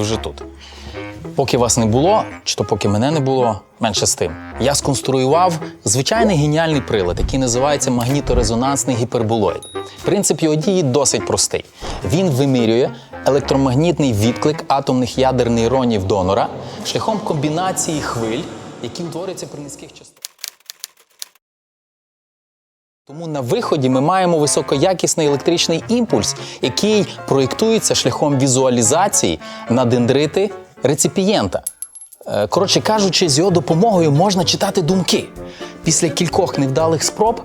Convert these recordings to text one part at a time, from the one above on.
вже тут. Поки вас не було, чи то поки мене не було, менше з тим. Я сконструював звичайний геніальний прилад, який називається магніторезонансний гіперболоїд. Принцип його дії досить простий. Він вимірює електромагнітний відклик атомних ядер нейронів донора шляхом комбінації хвиль, які утворюються при низьких частотах. Тому на виході ми маємо високоякісний електричний імпульс, який проєктується шляхом візуалізації на дендрити реципієнта. Е, Коротше кажучи, з його допомогою можна читати думки. Після кількох невдалих спроб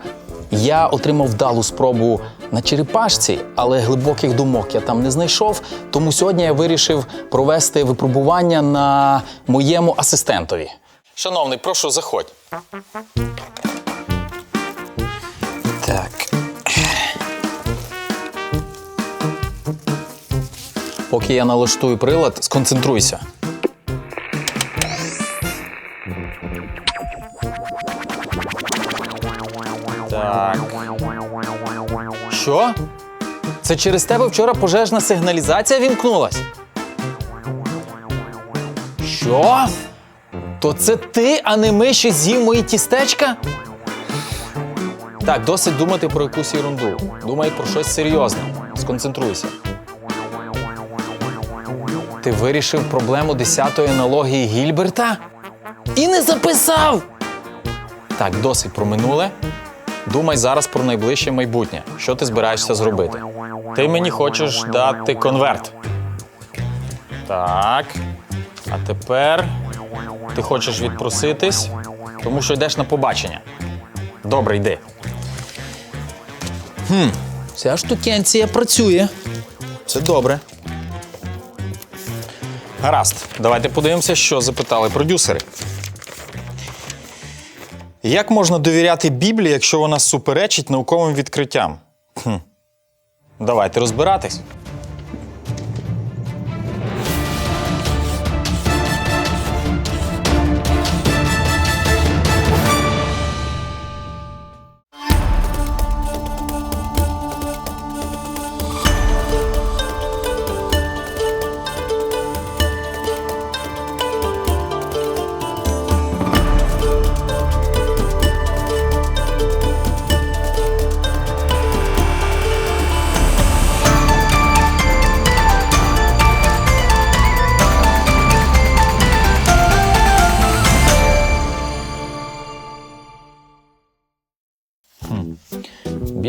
я отримав вдалу спробу на черепашці, але глибоких думок я там не знайшов. Тому сьогодні я вирішив провести випробування на моєму асистентові. Шановний, прошу, заходь. Поки я налаштую прилад, сконцентруйся. Так. Що? Це через тебе вчора пожежна сигналізація вімкнулась? Що? То це ти, а не ми, що з'їв мої тістечка? Так, досить думати про якусь ерунду. Думай про щось серйозне. Сконцентруйся. Ти вирішив проблему 10-ї аналогії Гільберта? І не записав! Так, досить про минуле. Думай зараз про найближче майбутнє. Що ти збираєшся зробити? Ти мені хочеш дати конверт. Так. А тепер ти хочеш відпроситись, тому що йдеш на побачення. Добре, йди. Хм, ця штукенція працює. Це добре. Гаразд, давайте подивимося, що запитали продюсери. Як можна довіряти Біблії, якщо вона суперечить науковим відкриттям? Хм. Давайте розбиратись.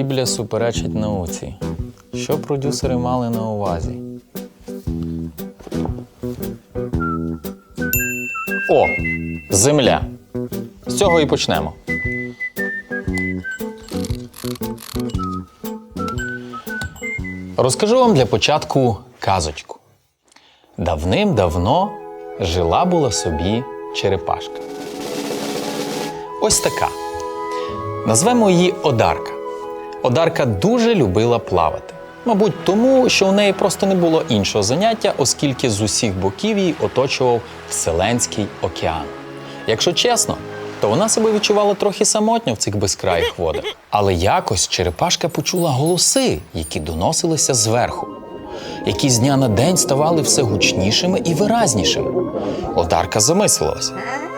Біблія суперечить науці. Що продюсери мали на увазі? О, земля. З цього і почнемо. Розкажу вам для початку казочку. Давним-давно жила була собі черепашка. Ось така. Назвемо її Одарка. Одарка дуже любила плавати. Мабуть, тому, що у неї просто не було іншого заняття, оскільки з усіх боків її оточував Вселенський океан. Якщо чесно, то вона себе відчувала трохи самотньо в цих безкраїх водах. Але якось черепашка почула голоси, які доносилися зверху, які з дня на день ставали все гучнішими і виразнішими. Одарка замислилась,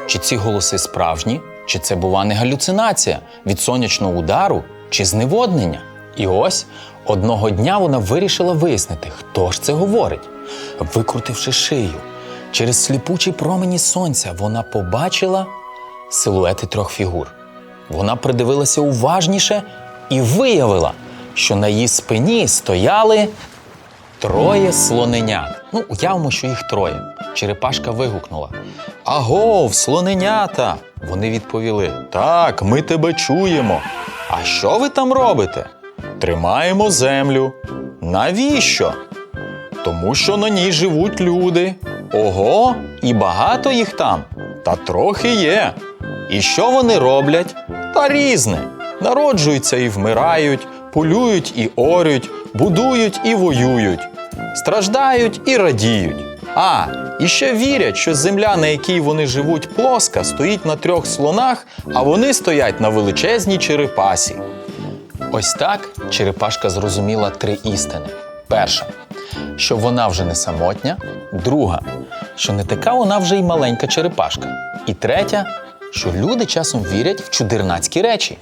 чи ці голоси справжні, чи це бува не галюцинація від сонячного удару чи зневоднення. І ось одного дня вона вирішила вияснити, хто ж це говорить. Викрутивши шию, через сліпучі промені сонця вона побачила силуети трьох фігур. Вона придивилася уважніше і виявила, що на її спині стояли Троє слоненят. Ну, уявимо, що їх троє. Черепашка вигукнула: Агов, слоненята! Вони відповіли: Так, ми тебе чуємо. А що ви там робите? Тримаємо землю. Навіщо? Тому що на ній живуть люди. Ого, і багато їх там. Та трохи є. І що вони роблять? Та різне. Народжуються і вмирають, полюють і орють, будують і воюють, страждають і радіють. А, і ще вірять, що земля, на якій вони живуть, плоска, стоїть на трьох слонах, а вони стоять на величезній черепасі. Ось так черепашка зрозуміла три істини. Перша. що вона вже не самотня. Друга, що не така вона вже й маленька черепашка. І третя, що люди часом вірять в чудернацькі речі.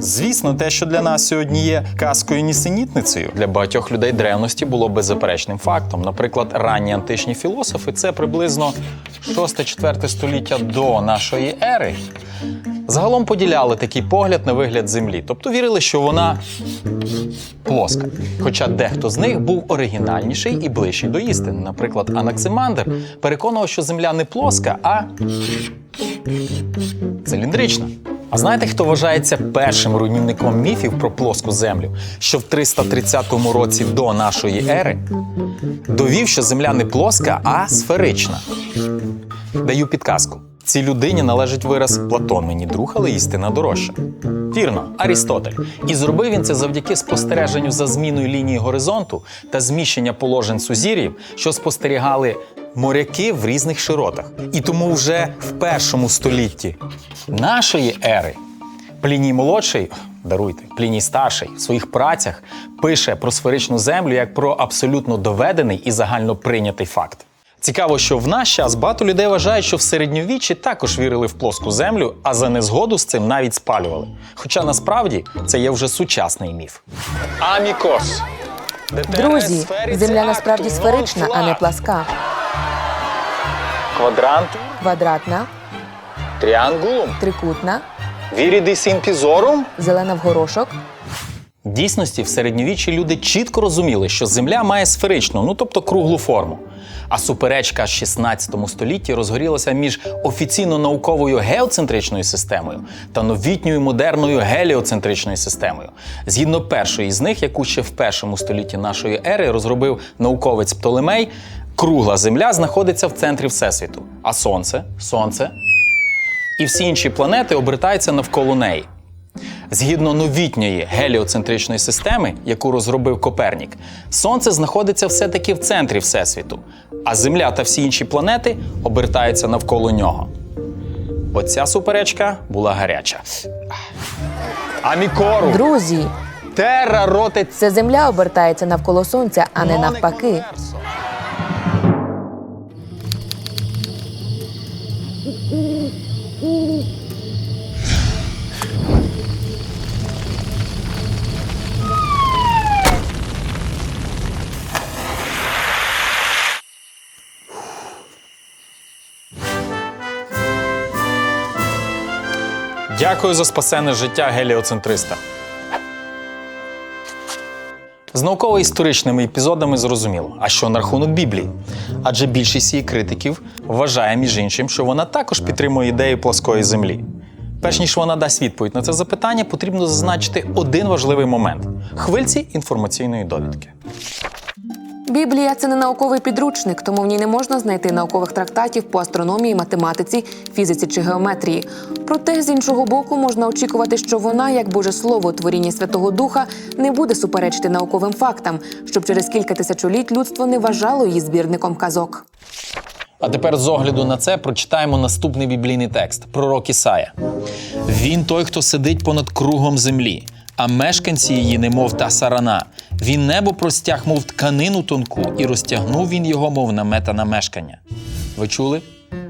Звісно, те, що для нас сьогодні є казкою нісенітницею, для багатьох людей древності було беззаперечним фактом. Наприклад, ранні античні філософи це приблизно 6-4 століття до нашої ери. Загалом поділяли такий погляд на вигляд землі, тобто вірили, що вона плоска. Хоча дехто з них був оригінальніший і ближчий до істини. Наприклад, Анаксимандр переконував, що земля не плоска, а циліндрична. А знаєте, хто вважається першим руйнівником міфів про плоску землю, що в 330 році до нашої ери довів, що земля не плоска, а сферична? Даю підказку. Цій людині належить вираз Платон мені друг, але істина дорожча. Вірно, Арістотель. І зробив він це завдяки спостереженню за зміною лінії горизонту та зміщення положень сузір'їв, що спостерігали моряки в різних широтах. І тому вже в першому столітті нашої ери Пліній молодший, даруйте, Пліній старший в своїх працях пише про сферичну землю як про абсолютно доведений і загально прийнятий факт. Цікаво, що в наш час багато людей вважають, що в середньовіччі також вірили в плоску землю, а за незгоду з цим навіть спалювали. Хоча насправді це є вже сучасний міф. Амікос. Друзі, земля насправді сферична, а не пласка. Квадрант, Квадратна, тріангулум, трикутна, вірідис імпізорум. зелена в горошок. В дійсності в середньовіччі люди чітко розуміли, що Земля має сферичну, ну тобто круглу форму. А суперечка 16 столітті розгорілася між офіційно науковою геоцентричною системою та новітньою модерною геліоцентричною системою. Згідно першої з них, яку ще в першому столітті нашої ери розробив науковець Птолемей, кругла Земля знаходиться в центрі Всесвіту, а Сонце, Сонце і всі інші планети обертаються навколо неї. Згідно новітньої геліоцентричної системи, яку розробив Копернік, Сонце знаходиться все-таки в центрі Всесвіту, а Земля та всі інші планети обертаються навколо нього. Оця суперечка була гаряча. Амікору! Друзі, Терра роте це земля обертається навколо сонця, а не навпаки. Дякую за спасене життя геліоцентриста. З науково-історичними епізодами зрозуміло, а що на рахунок Біблії? Адже більшість її критиків вважає, між іншим, що вона також підтримує ідею плоскої землі. Перш ніж вона дасть відповідь на це запитання, потрібно зазначити один важливий момент хвильці інформаційної довідки. Біблія це не науковий підручник, тому в ній не можна знайти наукових трактатів по астрономії, математиці, фізиці чи геометрії. Проте, з іншого боку, можна очікувати, що вона, як Боже Слово, творіння Святого Духа, не буде суперечити науковим фактам, щоб через кілька тисячоліть людство не вважало її збірником казок. А тепер з огляду на це прочитаємо наступний біблійний текст пророк Ісая. Він той, хто сидить понад кругом землі, а мешканці її, немов та сарана. Він небо простяг, мов тканину тонку, і розтягнув він його, мов намета на мешкання. Ви чули?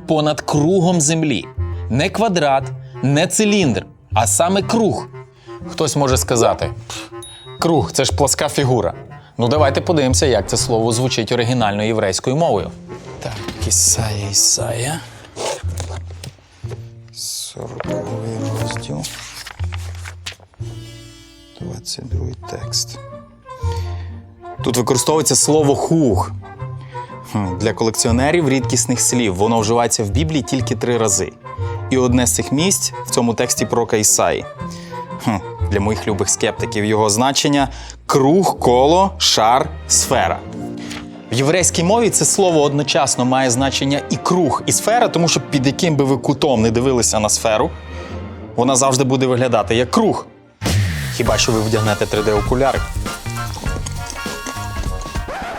Понад кругом землі. Не квадрат, не циліндр, а саме круг. Хтось може сказати: круг це ж плоска фігура. Ну, давайте подивимося, як це слово звучить оригінальною єврейською мовою. Так, Ісая, Ісая. 40 розділ. 22 текст. Тут використовується слово хуг. Хм, Для колекціонерів рідкісних слів воно вживається в Біблії тільки три рази. І одне з цих місць в цьому тексті пророка Ісаї. Для моїх любих скептиків його значення круг, коло, шар, сфера. В єврейській мові це слово одночасно має значення і круг, і сфера, тому що під яким би ви кутом не дивилися на сферу, вона завжди буде виглядати як круг. Хіба що ви вдягнете 3D-окуляри.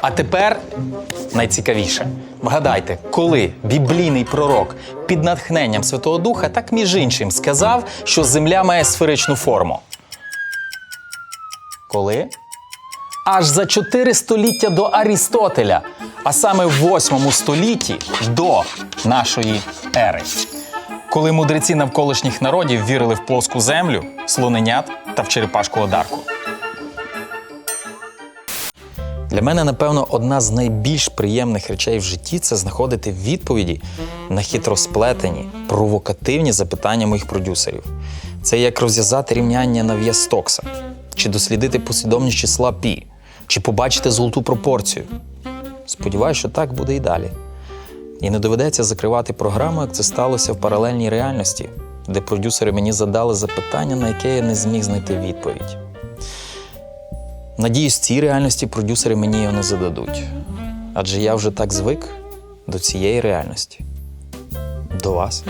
А тепер найцікавіше. Вгадайте, коли біблійний пророк під натхненням Святого Духа так між іншим сказав, що земля має сферичну форму. Коли? аж за 4 століття до Арістотеля, а саме в 8 столітті до нашої ери. Коли мудреці навколишніх народів вірили в плоску землю, слоненят в черепашку одарку. Для мене, напевно, одна з найбільш приємних речей в житті це знаходити відповіді на хитросплетені, провокативні запитання моїх продюсерів. Це як розв'язати рівняння на в'яз Стокса, чи дослідити послідовність числа пі, чи побачити золоту пропорцію. Сподіваюся, що так буде і далі. І не доведеться закривати програму, як це сталося в паралельній реальності, де продюсери мені задали запитання, на яке я не зміг знайти відповідь. Надіюсь, в цій реальності продюсери мені його не зададуть. Адже я вже так звик до цієї реальності. До вас.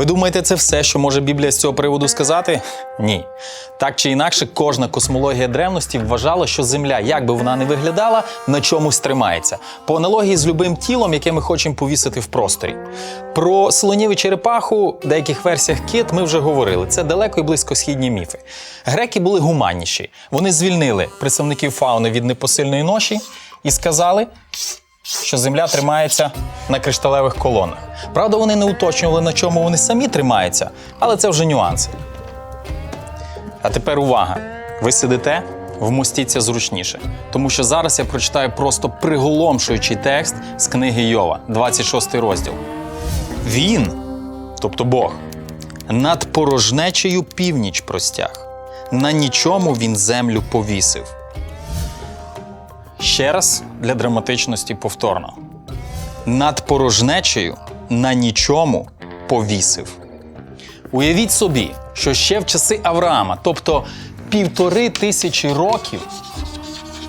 Ви думаєте, це все, що може Біблія з цього приводу сказати? Ні. Так чи інакше, кожна космологія древності вважала, що Земля, як би вона не виглядала, на чомусь тримається. По аналогії з любим тілом, яке ми хочемо повісити в просторі. Про слонів і черепаху, в деяких версіях кит, ми вже говорили. Це далеко і близькосхідні міфи. Греки були гуманніші. Вони звільнили представників фауни від непосильної ноші і сказали, що земля тримається на кришталевих колонах. Правда, вони не уточнювали, на чому вони самі тримаються, але це вже нюанси. А тепер увага! Ви сидите, вмостіться зручніше, тому що зараз я прочитаю просто приголомшуючий текст з книги Йова, 26 розділ. Він, тобто Бог, над порожнечею північ простяг, на нічому він землю повісив. Ще раз для драматичності повторно. Над порожнечею на нічому повісив. Уявіть собі, що ще в часи Авраама, тобто півтори тисячі років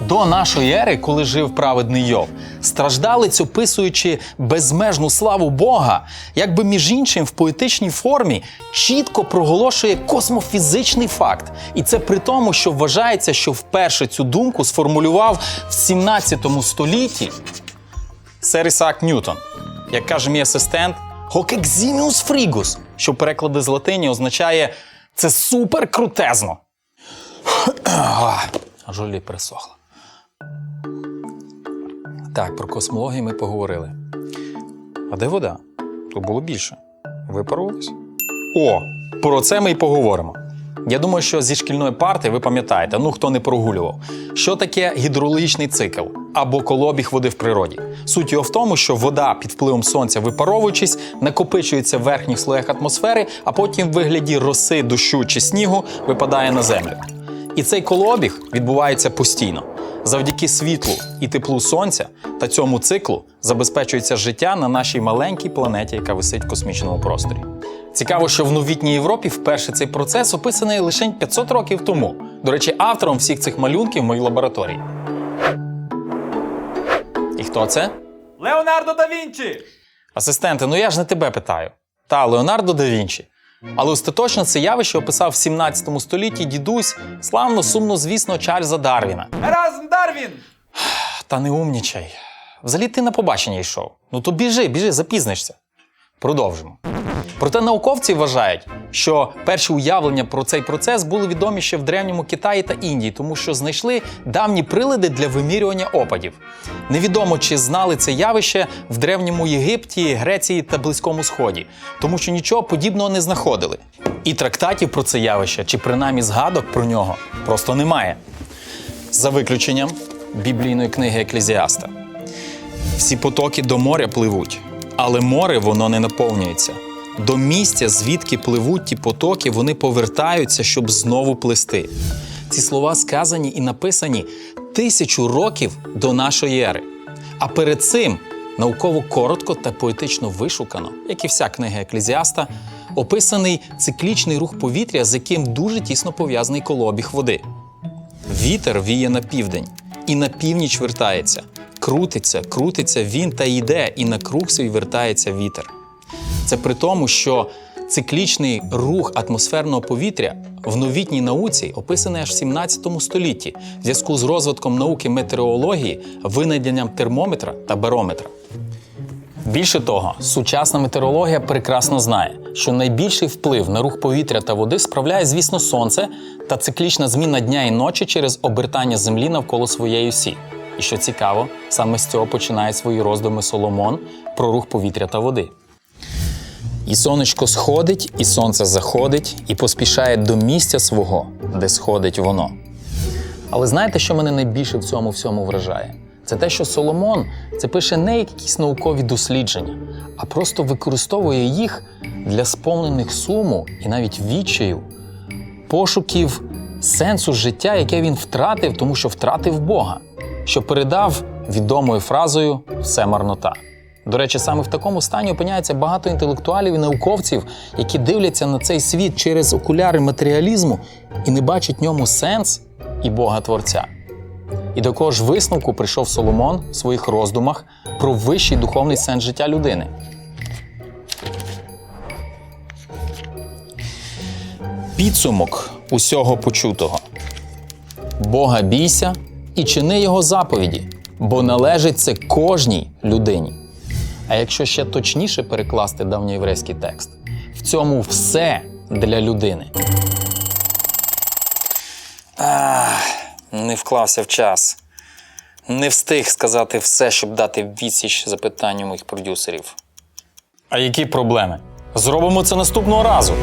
до нашої ери, коли жив праведний Йов, страждалець, описуючи безмежну славу Бога, якби між іншим в поетичній формі чітко проголошує космофізичний факт. І це при тому, що вважається, що вперше цю думку сформулював в 17 столітті сер Ісаак Ньютон. Як каже мій асистент, «Hoc фрігус, що в перекладі з латині означає це супер крутезно. Жолі пересохла. Так, про космологію ми поговорили. А де вода? Тут було більше. Випарувалось? О, про це ми й поговоримо. Я думаю, що зі шкільної парти ви пам'ятаєте, ну хто не прогулював, що таке гідрологічний цикл або колобіг води в природі. Суть його в тому, що вода під впливом сонця, випаровуючись, накопичується в верхніх слоях атмосфери, а потім в вигляді роси, дощу чи снігу випадає на землю. І цей колообіг відбувається постійно. Завдяки світлу і теплу сонця та цьому циклу забезпечується життя на нашій маленькій планеті, яка висить в космічному просторі. Цікаво, що в новітній Європі вперше цей процес описаний лише 500 років тому. До речі, автором всіх цих малюнків в моїй лабораторії. І хто це? Леонардо да Вінчі! Асистенте, ну я ж не тебе питаю. Та Леонардо да Вінчі. Але остаточно це явище описав в 17 столітті дідусь славно, сумно, звісно, Чарльза Дарвіна. Еразм Дарвін! Та не умнічай. Взагалі ти на побачення йшов. Ну то біжи, біжи, запізнишся. Продовжимо. Проте науковці вважають, що перші уявлення про цей процес були відомі ще в древньому Китаї та Індії, тому що знайшли давні прилади для вимірювання опадів. Невідомо, чи знали це явище в древньому Єгипті, Греції та Близькому Сході, тому що нічого подібного не знаходили. І трактатів про це явище, чи принаймні згадок про нього, просто немає. За виключенням біблійної книги Еклезіаста. Всі потоки до моря пливуть, але море воно не наповнюється. До місця, звідки пливуть ті потоки, вони повертаються, щоб знову плисти. Ці слова сказані і написані тисячу років до нашої ери. А перед цим науково коротко та поетично вишукано, як і вся книга Еклезіаста, описаний циклічний рух повітря, з яким дуже тісно пов'язаний колообіг води. Вітер віє на південь і на північ вертається. Крутиться, крутиться він та йде, і на круг свій вертається вітер. Це при тому, що циклічний рух атмосферного повітря в новітній науці описаний аж в 17 столітті в зв'язку з розвитком науки метеорології, винайденням термометра та барометра. Більше того, сучасна метеорологія прекрасно знає, що найбільший вплив на рух повітря та води справляє, звісно, сонце та циклічна зміна дня і ночі через обертання землі навколо своєї осі. І що цікаво, саме з цього починає свої роздуми Соломон про рух повітря та води. І сонечко сходить, і сонце заходить, і поспішає до місця свого, де сходить воно. Але знаєте, що мене найбільше в цьому всьому вражає? Це те, що Соломон це пише не як якісь наукові дослідження, а просто використовує їх для сповнених суму і навіть відчаю, пошуків сенсу життя, яке він втратив, тому що втратив Бога, що передав відомою фразою все марнота. До речі, саме в такому стані опиняється багато інтелектуалів і науковців, які дивляться на цей світ через окуляри матеріалізму і не бачать ньому сенс і Бога Творця. І до якого ж висновку прийшов Соломон в своїх роздумах про вищий духовний сенс життя людини. Підсумок усього почутого. Бога бійся і чини його заповіді, бо належить це кожній людині. А якщо ще точніше перекласти давньоєврейський текст, в цьому все для людини. Ах, не вклався в час. Не встиг сказати все, щоб дати відсіч запитанню моїх продюсерів. А які проблеми? Зробимо це наступного разу.